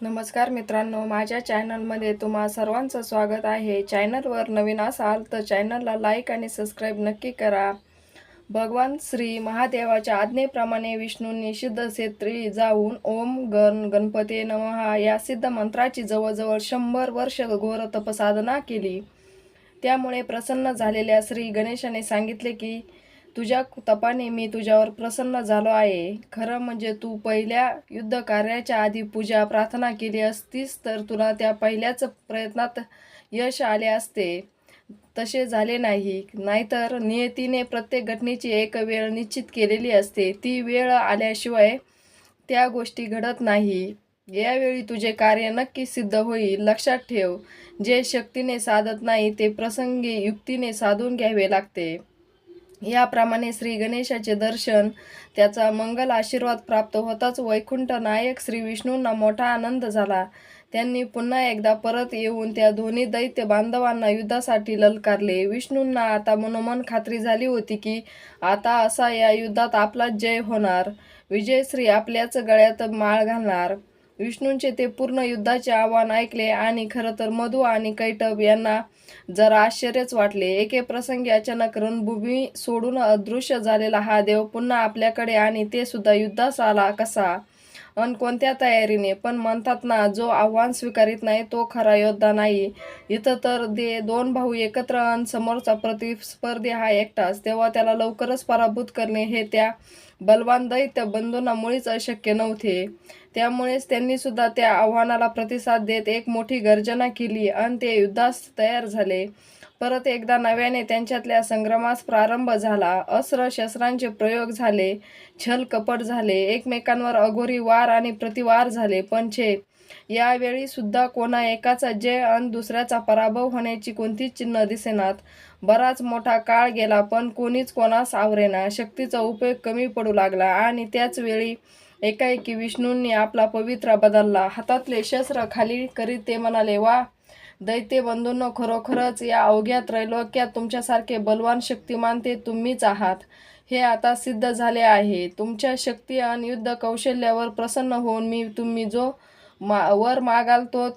नमस्कार मित्रांनो माझ्या चॅनलमध्ये तुम्हा सर्वांचं स्वागत आहे. चॅनलवर नवीन असाल तर चॅनलला लाईक आणि सबस्क्राईब नक्की करा. भगवान श्री महादेवाच्या आज्ञेप्रमाणे विष्णूंनी सिद्ध क्षेत्री जाऊन ओम गण गणपती नमहा या सिद्ध मंत्राची जवळजवळ शंभर वर्ष घोर तपसाधना केली. त्यामुळे प्रसन्न झालेल्या श्री गणेशाने सांगितले की तुझ्या तपाने मी तुझ्यावर प्रसन्न झालो आहे. खरं म्हणजे तू पहिल्या युद्ध कार्याच्या आधी पूजा प्रार्थना केली असतीस तर तुला त्या पहिल्याच प्रयत्नात यश आले असते. तसे झाले नाही. नाहीतर नियतीने प्रत्येक घटनेची एक वेळ निश्चित केलेली असते. ती वेळ आल्याशिवाय त्या गोष्टी घडत नाही. यावेळी तुझे कार्य नक्की सिद्ध होईल. लक्षात ठेव. जे शक्तीने साधत नाही ते प्रसंगी युक्तीने साधून घ्यावे लागते. याप्रमाणे श्री गणेशाचे दर्शन त्याचा मंगल आशीर्वाद प्राप्त होताच वैकुंठ नायक श्री विष्णूंना मोठा आनंद झाला. त्यांनी पुन्हा एकदा परत येऊन त्या दोन्ही दैत्य बांधवांना युद्धासाठी ललकारले. विष्णूंना आता मनोमन खात्री झाली होती की आता असा या युद्धात आपला जय होणार. विजयश्री आपल्याच गळ्यात माळ घालणार. विष्णूंचे ते पूर्ण युद्धाचे आव्हान ऐकले आणि खरं तर मधु आणि कैटब यांना जरा आश्चर्यच वाटले. एके प्रसंगी अचानक रणभूमी सोडून अदृश्य झालेला हा देव पुन्हा आपल्याकडे आणि ते सुद्धा युद्धास आला कसा? अन कोणत्या तयारीने? पण म्हणतात ना जो आव्हान स्वीकारित नाही तो खरा योद्धा नाही. इथं तर दे दोन भाऊ एकत्र अन समोरचा प्रतिस्पर्धी हा एकटाच. तेव्हा त्याला लवकरच पराभूत करणे हे त्या बलवान दैत्य बंधूंना मुळीच अशक्य नव्हते. त्यामुळेच त्यांनी सुद्धा त्या आव्हानाला प्रतिसाद देत एक मोठी गर्जना केली आणि ते युद्धास तयार झाले. परत एकदा नव्याने त्यांच्यातल्या संग्रामास प्रारंभ झाला. अस्त्र शस्त्रांचे प्रयोग झाले छल कपट झाले एकमेकांवर अघोरी वार आणि प्रतिवार झाले. पण छे यावेळी सुद्धा कोणा एकाचा जय आणि दुसऱ्याचा पराभव होण्याची कोणतीच चिन्ह दिसेनात. बराच मोठा काळ गेला पण कोणीच कोणास आवरेना. शक्तीचा उपयोग कमी पडू लागला आणि त्याच वेळी एकाएकी विष्णूंनी आपला पवित्रा बदलला. हातातले शस्त्र खाली करीत ते म्हणाले वा दैत्य बंधूंनो खरोखरच या अवघ्या त्रैलोक्यात तुमच्यासारखे बलवान शक्तिमान ते तुम्हीच आहात. हे आता सिद्ध झाले आहे. तुमच्या शक्ती आणि युद्ध कौशल्यावर प्रसन्न होऊन मी तुम्ही जो मा वर मागाल तो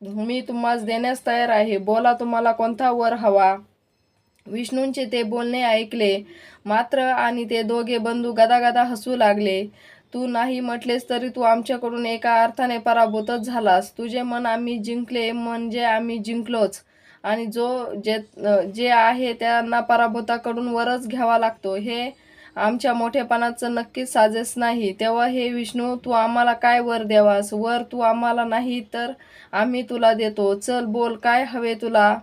मी तुम्हाला देण्यास तयार आहे. बोला तुम्हाला कोणता वर हवा? विष्णूंचे ते बोलणे ऐकले. मात्र आणि ते दोघे बंधू गदागदा हसू लागले. तू नाही म्हटलेस तरी तू आमच्याकडून एका अर्थाने पराभूतच झालास. तुझे मन आम्ही जिंकले म्हणजे आम्ही जिंकलोच. आणि जो जे जे आहे त्यांना पराभूताकडून वरच घ्यावा लागतो. हे आमच्या मोठेपणाचं नक्कीच साजेस नाही. तेव्हा हे विष्णू तू आम्हाला काय वर द्यावास वर तू आम्हाला नाही तर आम्ही तुला देतो. चल बोल काय हवे तुला?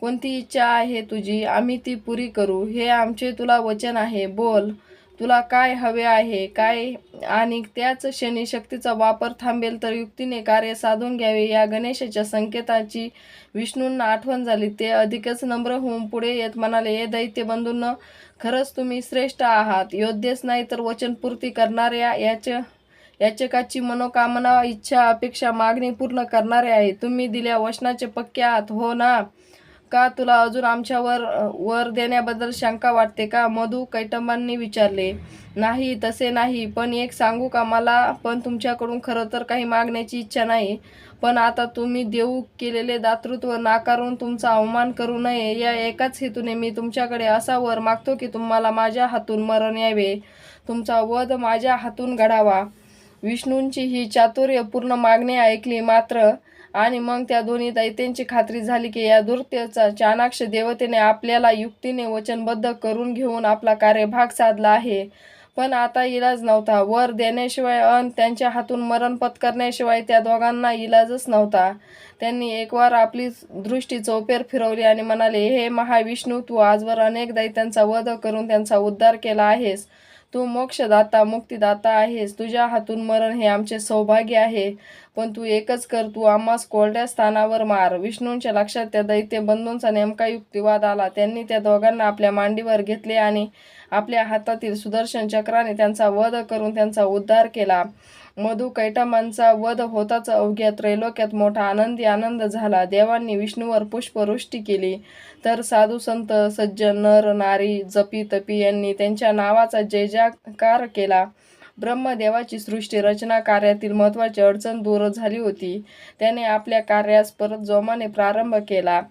कोणती इच्छा आहे तुझी? आम्ही ती पुरी करू. हे आमचे तुला वचन आहे. बोल. तुला काय हवे आहे काय आणि त्याच क्षणी शक्तीचा वापर थांबेल तर युक्तीने कार्य साधून घ्यावे. या गणेशाच्या संकेताची विष्णूंना आठवण झाली. ते अधिकच नम्र होऊन पुढे येत म्हणाले हे दैत्य बंधूंना खरंच तुम्ही श्रेष्ठ आहात. योद्धेच नाही तर वचनपूर्ती करणाऱ्या याच्या याचकाची मनोकामना इच्छा अपेक्षा मागणी पूर्ण करणारे आहे. तुम्ही दिल्या वचनाचे पक्के आहात हो ना? का तुला अजून आमच्यावर वर देण्याबद्दल शंका वाटते का? मधू कैटंबांनी विचारले. नाही तसे नाही. पण एक सांगू का मला? पण तुमच्याकडून खरं तर काही मागण्याची इच्छा नाही. पण आता तुम्ही देऊ केलेले दातृत्व नाकारून तुमचा अवमान करू नये. या एकाच हेतूने मी तुमच्याकडे असा वर मागतो की तुम्हाला माझ्या हातून मरण यावे. तुमचा वध माझ्या हातून घडावा. विष्णूंची ही चातुर्यपूर्ण मागणी ऐकली मात्र आणि मग त्या दोन्ही दैत्यांची खात्री झाली की या दुर्त्यचा चाणाक्ष देवतेने आपल्याला युक्तीने वचनबद्ध करून घेऊन आपला कार्यभाग साधला आहे. पण आता इलाज नव्हता. वर देण्याशिवाय अन त्यांच्या हातून मरण पत्करण्याशिवाय त्या दोघांना इलाजच नव्हता. त्यांनी एकवार आपली दृष्टी चौपेर फिरवली आणि म्हणाले हे महाविष्णू तू आजवर अनेक दैत्यांचा वध करून त्यांचा उद्धार केला आहेस. तू मोक्षदाता मुक्तिदाता आहेस. तुझ्या हातून मरण हे आमचे सौभाग्य आहे. पण तू एकच कर तू आम्हास कोरड्या स्थानावर मार. विष्णूंच्या लक्षात त्या दैत्य बंधूंचा नेमका युक्तिवाद आला. त्यांनी त्या दोघांना आपल्या मांडीवर घेतले आणि आपल्या हातातील सुदर्शन चक्राने त्यांचा वध करून त्यांचा उद्धार केला. मधु कैटमांचा वध होताच अवघ्या त्रैलोक्यात मोठा आनंदी आनंद झाला. देवांनी विष्णूवर पुष्पवृष्टी केली. तर साधू संत सज्जन नर नारी जपी तपी यांनी त्यांच्या नावाचा जय जयकार केला. ब्रह्मदेवाची सृष्टी रचना कार्यातील महत्त्वाची अडचण दूर झाली होती. त्याने आपल्या कार्यास परत जोमाने प्रारंभ केला.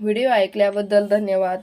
व्हिडिओ ऐकल्याबद्दल धन्यवाद.